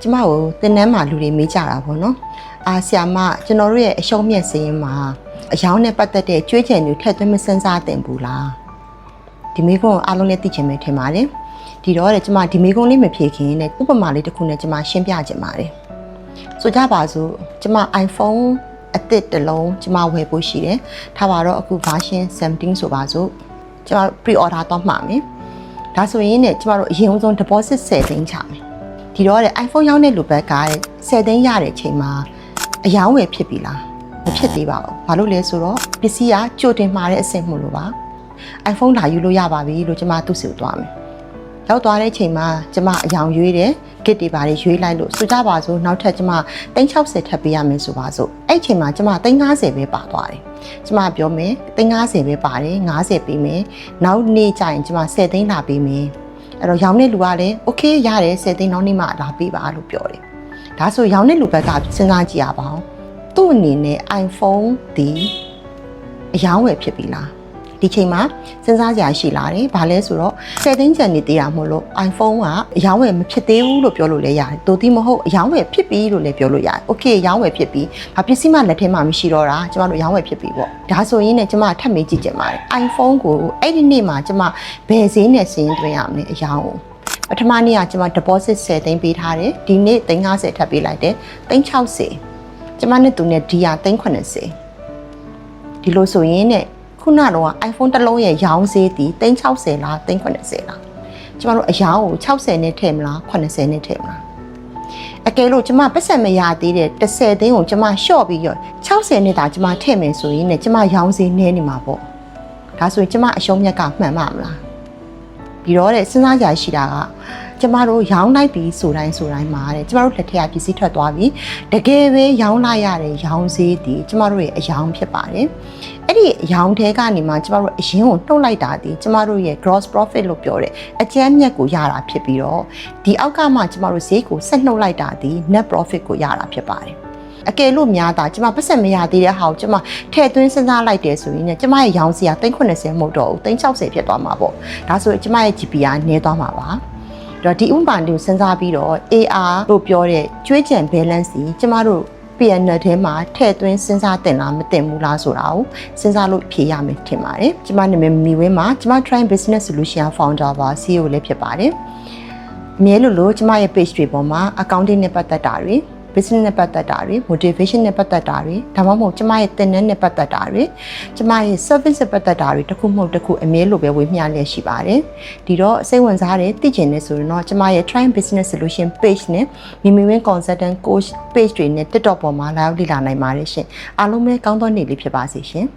ကျမကိုတင်နန်းမှာလူတွေမေးကြတာပေါ့နော်အာဆီယာမကျွန်တော်တို့ရဲ့အရှုံးမြတ်စင်းမှာအယောင်နဲ့ပတ်သက်တဲ့ကြွေးချယ်တွေထည့်သွင်းမစင်စားတင်ဘူးလားဒီမိကုန်းကိုအားလုံးလည်းသိချင်မယ်ထင်ပါတယ်ဒီတော့တဲ့ကျမဒီမိကုန်းလေးမဖြေခင်နဲ့ဥပမာလေးတစ်ခုနဲ့ကျမရှင်းပြချင်ပါတယ်ဆိုကြပါစို့ကျမ iPhone အသစ်တစ်လုံးကျမဝယ်ဖို့ရှိတယ်ထားပါတော့အခု version 17ဆိုပါစို့ကျမ pre order တော့မှာမယ်ဒါဆိုရင်ねကျမတို့အရင်ဆုံး deposit 10သိန်းချမယ် ဒီတော့တဲ့ iPhone ရောင်းတဲ့လူဘက်ကတဲ့10သိန်းရတဲ့အချိန်မှာအယောင်းဝယ်ဖြစ်ပြီလားမဖြစ်သေးပါဘူးဘာလို့လဲဆိုတော့ပစ္စည်းကကြိုတင်မှာတဲ့အဆင့်မို့လို့ပါ iPhone လာယူလို့ရပါပြီလို့ကျမသူ့စီကိုသွားမယ်ရောက်သွားတဲ့အချိန်မှာကျမအယောင်ရွေးတယ် git တွေပါတယ်ရွေးလိုက်လို့ဆိုကြပါစို့နောက်ထပ်ကျမ360ထပ်ပေးရမယ်ဆိုပါစို့အဲ့ချိန်မှာကျမ350ပဲပါသွားတယ်ကျမပြောမယ်350ပဲပါတယ်90ပေးမယ်နောက်နေ့ကျရင်ကျမ10သိန်းလာပေးမယ် အဲ့တော့ရောင်းတဲ့လူကလည်း okay ရတယ်10သိန်းနောက်နေ့မှလာပေးပါလို့ပြောတယ်ဒါဆိုရောင်းတဲ့လူဘက်ကစဉ်းစားကြည့်ရပါဦးသူ့အနေနဲ့ iPhone ဒီအယောင်းဝယ်ဖြစ်ပြီလား ဒီချိန်မှာစဉ်းစားကြရရှိလာတယ်။ဘာလဲဆိုတော့10သိန်းကျန်နေသေးတာမို့လို့ iPhone ကအယောင်းဝယ်မဖြစ်သေးဘူးလို့ပြောလို့လည်းရတယ်။သို့တိမဟုတ်အယောင်းဝယ်ဖြစ်ပြီလို့လည်းပြောလို့ရတယ်။ Okay အယောင်းဝယ်ဖြစ်ပြီ။ဘာပစ္စည်းမှလက်ထဲမှာမရှိတော့တာကျမတို့အယောင်းဝယ်ဖြစ်ပြီပေါ့။ဒါဆိုရင်လည်းကျမထပ်မေးကြည့်ကြပါတယ်။ iPhone ကိုအဲ့ဒီနေ့မှာကျမဘယ်ဈေးနဲ့စီးရင်သွင်းရမလဲအယောင်းကိုပထမနေ့ကကျမ deposit 10သိန်းပေးထားတယ်။ဒီနေ့350ထပ်ပေးလိုက်တယ်။360ကျမနဲ့သူနဲ့ဒီယာ380ဒီလိုဆိုရင်ね ခုနတော့ iPhone တစ်လုံးရဲ့ရောင်းဈေးတီ360လား380လားကျမတို့အယောင်းကို60နဲ့ထည့်မလား80နဲ့ထည့်မလားအကယ်လို့ကျမပတ်စံမရသေးတဲ့30သိန်းကိုကျမလျှော့ပြီးတော့60နဲ့သာကျမထည့်မယ်ဆိုရင်ねကျမရောင်းဈေးနည်းနေမှာပေါ့ဒါဆိုရင်ကျမအရှုံးမြတ်ကမှန်မှာမလားပြီးတော့တဲ့စဉ်းစားကြရှိတာကကျမတို့ရောင်းလိုက်ပြီးဆိုတိုင်းဆိုတိုင်းမှာတဲ့ကျမတို့လက်ထက်ကပစ္စည်းထွက်သွားပြီတကယ်ပဲရောင်းလိုက်ရတဲ့ရောင်းဈေးဒီကျမတို့ရဲ့အယောင်ဖြစ်ပါတယ် အဲ့ဒီအယောင်ထဲကနေမှကျမတို့အရင်ကိုနှုတ်လိုက်တာဒီကျမတို့ရဲ့ gross profit လို့ပြောတယ်အကျန်းမြတ်ကိုရတာဖြစ်ပြီးတော့ဒီအောက်ကမှကျမတို့ဈေးကိုဆက်နှုတ်လိုက်တာဒီ net profit ကိုရတာဖြစ်ပါတယ်အကယ်လို့များတာကျမပတ်စံမရသေးတဲ့ဟာကိုကျမထည့်သွင်းစဉ်းစားလိုက်တယ်ဆိုရင်လည်းကျမရဲ့ရောင်းစီက380မဟုတ်တော့ဘူး360ဖြစ်သွားမှာပေါ့ဒါဆိုရင်ကျမရဲ့ GP ကနည်းသွားမှာပါတော့ဒီဥပမာတွေကိုစဉ်းစားပြီးတော့ AR လို့ပြောတဲ့ကျွေးကြံ balance ကြီးကျမတို့ PNL ထဲမှာထည့်သွင်းစဉ်းစားတင်လားမတင်ဘူးလားဆိုတာကိုစဉ်းစားလို့ဖြေရမယ်ထင်ပါတယ်ကျမနာမည်မီဝင်းမှာကျမ Try Business Solution Founder ပါ CEO လည်းဖြစ်ပါတယ်အမြဲလိုလိုကျမရဲ့ page တွေပေါ်မှာ accounting နဲ့ပတ်သက်တာတွေ business နဲ့ပတ်သက်တာတွေ motivation နဲ့ပတ်သက်တာတွေဒါမှမဟုတ်ကျမရဲ့သင်တန်းနဲ့ပတ်သက်တာတွေကျမရဲ့ service နဲ့ပတ်သက်တာတွေတစ်ခုမဟုတ်တစ်ခုအမြဲလိုပဲဝေမျှလျက်ရှိပါတယ်ဒီတော့စိတ်ဝင်စားတယ်သိချင်တယ်ဆိုရင်တော့ကျမရဲ့ Try Business Solution page နဲ့မိမိဝင်း consultant coach page တွေနဲ့ TikTok ပေါ်မှာလာရောက်လေ့လာနိုင်ပါတယ်ရှင်အားလုံးပဲကောင်းသောနေ့လေးဖြစ်ပါစေရှင်